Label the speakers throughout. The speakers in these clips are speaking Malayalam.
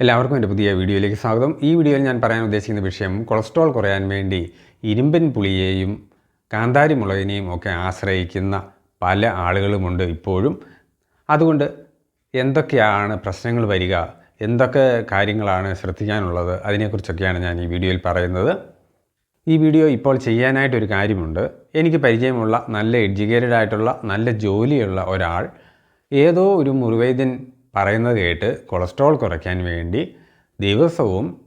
Speaker 1: എല്ലാവർക്കും എന്റെ പുതിയ വീഡിയോയിലേക്ക് സ്വാഗതം. ഈ വീഡിയോയിൽ ഞാൻ പറയാൻ ഉദ്ദേശിക്കുന്ന വിഷയം കൊളസ്ട്രോൾ കുറയാൻ വേണ്ടി ഇരുമ്പൻ പുളിയെയും കാന്താരി മുളകിനെയും ഒക്കെ ആശ്രയിക്കുന്ന പല ആളുകളുമുണ്ട് ഇപ്പോഴും. അതുകൊണ്ട് എന്തൊക്കെയാണ് പ്രശ്നങ്ങൾ വരിക എന്തൊക്കെ കാര്യങ്ങളാണ് ശ്രദ്ധിക്കാനുള്ളത് അതിനെക്കുറിച്ചൊക്കെയാണ് ഞാൻ ഈ വീഡിയോയിൽ പറയുന്നത്. ഈ വീഡിയോ ഇപ്പോൾ ചെയ്യാനായിട്ടൊരു കാര്യമുണ്ട്. എനിക്ക് പരിചയമുള്ള നല്ല എഡ്യൂക്കേറ്റഡ് ആയിട്ടുള്ള നല്ല ജോലിയുള്ള ഒരാൾ ഏതോ ഒരു മുറിവൈദ്യൻ പറയുന്നത് കേട്ട് കൊളസ്ട്രോൾ കുറയ്ക്കാൻ വേണ്ടി ദിവസവും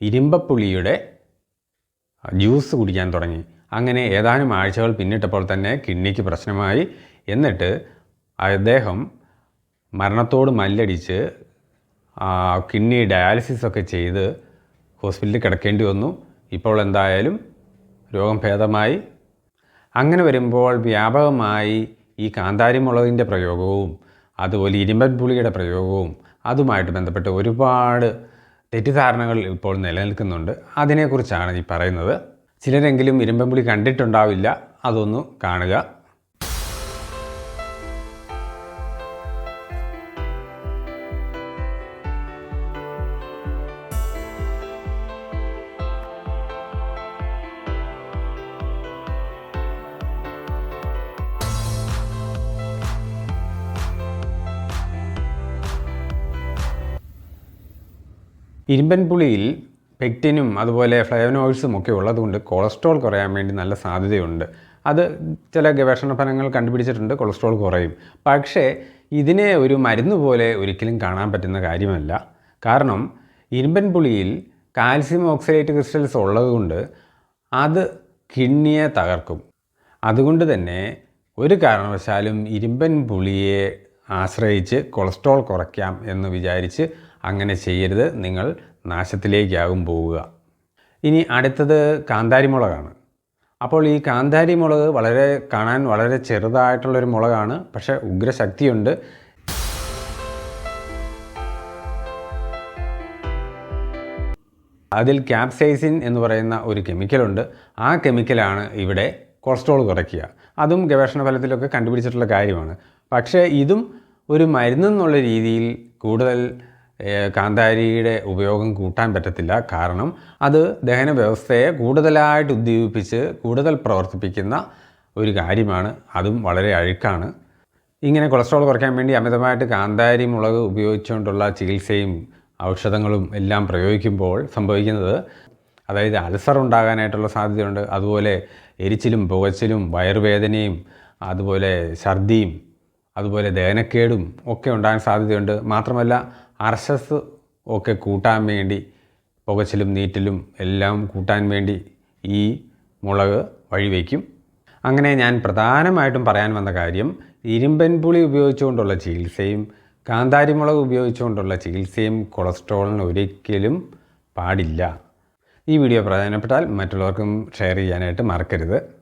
Speaker 1: ഇരുമ്പപ്പുളിയുടെ ജ്യൂസ് കുടിക്കാൻ തുടങ്ങി. അങ്ങനെ ഏതാനും ആഴ്ചകൾ പിന്നിട്ടപ്പോൾ തന്നെ കിഡ്നിക്ക് പ്രശ്നമായി. എന്നിട്ട് അദ്ദേഹം മരണത്തോട് മല്ലടിച്ച് കിഡ്നി ഡയാലിസിസ് ഒക്കെ ചെയ്ത് ഹോസ്പിറ്റലിൽ കിടക്കേണ്ടി വന്നു. ഇപ്പോൾ എന്തായാലും രോഗം ഭേദമായി. അങ്ങനെ വരുമ്പോൾ വ്യാപകമായി ഈ കാന്താരി മുളകിന്റെ പ്രയോഗവും അതുപോലെ ഇരുമ്പൻ പുളിയുടെ പ്രയോഗവും അതുമായിട്ട് ബന്ധപ്പെട്ട് ഒരുപാട് തെറ്റിദ്ധാരണകൾ ഇപ്പോൾ നിലനിൽക്കുന്നുണ്ട്. അതിനെക്കുറിച്ചാണ് ഈ പറയുന്നത്. ചിലരെങ്കിലും ഇരുമ്പൻ പുളി കണ്ടിട്ടുണ്ടാവില്ല അതൊന്ന് കാണുക. ഇരുമ്പൻ പുളിയിൽ പെക്റ്റിനും അതുപോലെ ഫ്ലേവനോയിഡ്സും ഒക്കെ ഉള്ളതുകൊണ്ട് കൊളസ്ട്രോൾ കുറയാൻ വേണ്ടി നല്ല സാധ്യതയുണ്ട്. അത് ചില ഗവേഷണ ഫലങ്ങൾ കണ്ടുപിടിച്ചിട്ടുണ്ട് കൊളസ്ട്രോൾ കുറയും. പക്ഷേ ഇതിനെ ഒരു മരുന്ന് പോലെ ഒരിക്കലും കാണാൻ പറ്റുന്ന കാര്യമല്ല. കാരണം ഇരുമ്പൻ പുളിയിൽ കാൽസ്യം ഓക്സലേറ്റ് ക്രിസ്റ്റൽസ് ഉള്ളതുകൊണ്ട് അത് കിഡ്നിയെ തകർക്കും. അതുകൊണ്ട് തന്നെ ഒരു കാരണവശാലും ഇരുമ്പൻ പുളിയെ ആശ്രയിച്ച് കൊളസ്ട്രോൾ കുറയ്ക്കാം എന്ന് വിചാരിച്ച് അങ്ങനെ ചെയ്യരുത്. നിങ്ങൾ നാശത്തിലേക്കാകും പോവുക. ഇനി അടുത്തത് കാന്താരി മുളകാണ് അപ്പോൾ ഈ കാന്താരി മുളക് വളരെ കാണാൻ വളരെ ചെറുതായിട്ടുള്ളൊരു മുളകാണ്. പക്ഷേ ഉഗ്രശക്തിയുണ്ട്. അതിൽ ക്യാപ്സൈസിൻ എന്ന് പറയുന്ന ഒരു കെമിക്കലുണ്ട് ആ കെമിക്കലാണ് ഇവിടെ കൊളസ്ട്രോൾ കുറയ്ക്കുക. അതും ഗവേഷണ ഫലത്തിലൊക്കെ കണ്ടുപിടിച്ചിട്ടുള്ള കാര്യമാണ്. പക്ഷേ ഇതും ഒരു മരുന്നെന്നുള്ള രീതിയിൽ കൂടുതൽ കാന്താരിയുടെ ഉപയോഗം കൂട്ടാൻ പറ്റത്തില്ല. കാരണം അത് ദഹന വ്യവസ്ഥയെ കൂടുതലായിട്ട് ഉദ്ദീപിപ്പിച്ച് കൂടുതൽ പ്രവർത്തിപ്പിക്കുന്ന ഒരു കാര്യമാണ്. അതും വളരെ അഴുക്കാണ്. ഇങ്ങനെ കൊളസ്ട്രോൾ കുറയ്ക്കാൻ വേണ്ടി അമിതമായിട്ട് കാന്താരി മുളക് ഉപയോഗിച്ചുകൊണ്ടുള്ള ചികിത്സയും ഔഷധങ്ങളും എല്ലാം പ്രയോഗിക്കുമ്പോൾ സംഭവിക്കുന്നത് അതായത് അൾസർ ഉണ്ടാകാനായിട്ടുള്ള സാധ്യതയുണ്ട്. അതുപോലെ എരിച്ചിലും പുകച്ചിലും വയറുവേദനയും അതുപോലെ ഛർദിയും അതുപോലെ ദഹനക്കേടും ഒക്കെ ഉണ്ടാകാൻ സാധ്യതയുണ്ട്. മാത്രമല്ല അർശസ് ഒക്കെ കൂട്ടാൻ വേണ്ടി പുകച്ചിലും നീറ്റലും എല്ലാം കൂട്ടാൻ വേണ്ടി ഈ മുളക് വഴിവെക്കും അങ്ങനെ ഞാൻ പ്രധാനമായിട്ടും പറയാൻ വന്ന കാര്യം ഇരുമ്പൻ പുളി ഉപയോഗിച്ചുകൊണ്ടുള്ള ചികിത്സയും കാന്താരിമുളക് ഉപയോഗിച്ചുകൊണ്ടുള്ള ചികിത്സയും കൊളസ്ട്രോളിന് ഒരിക്കലും പാടില്ല. ഈ വീഡിയോ പ്രധാനപ്പെട്ടാൽ മറ്റുള്ളവർക്കും ഷെയർ ചെയ്യാനായിട്ട് മറക്കരുത്.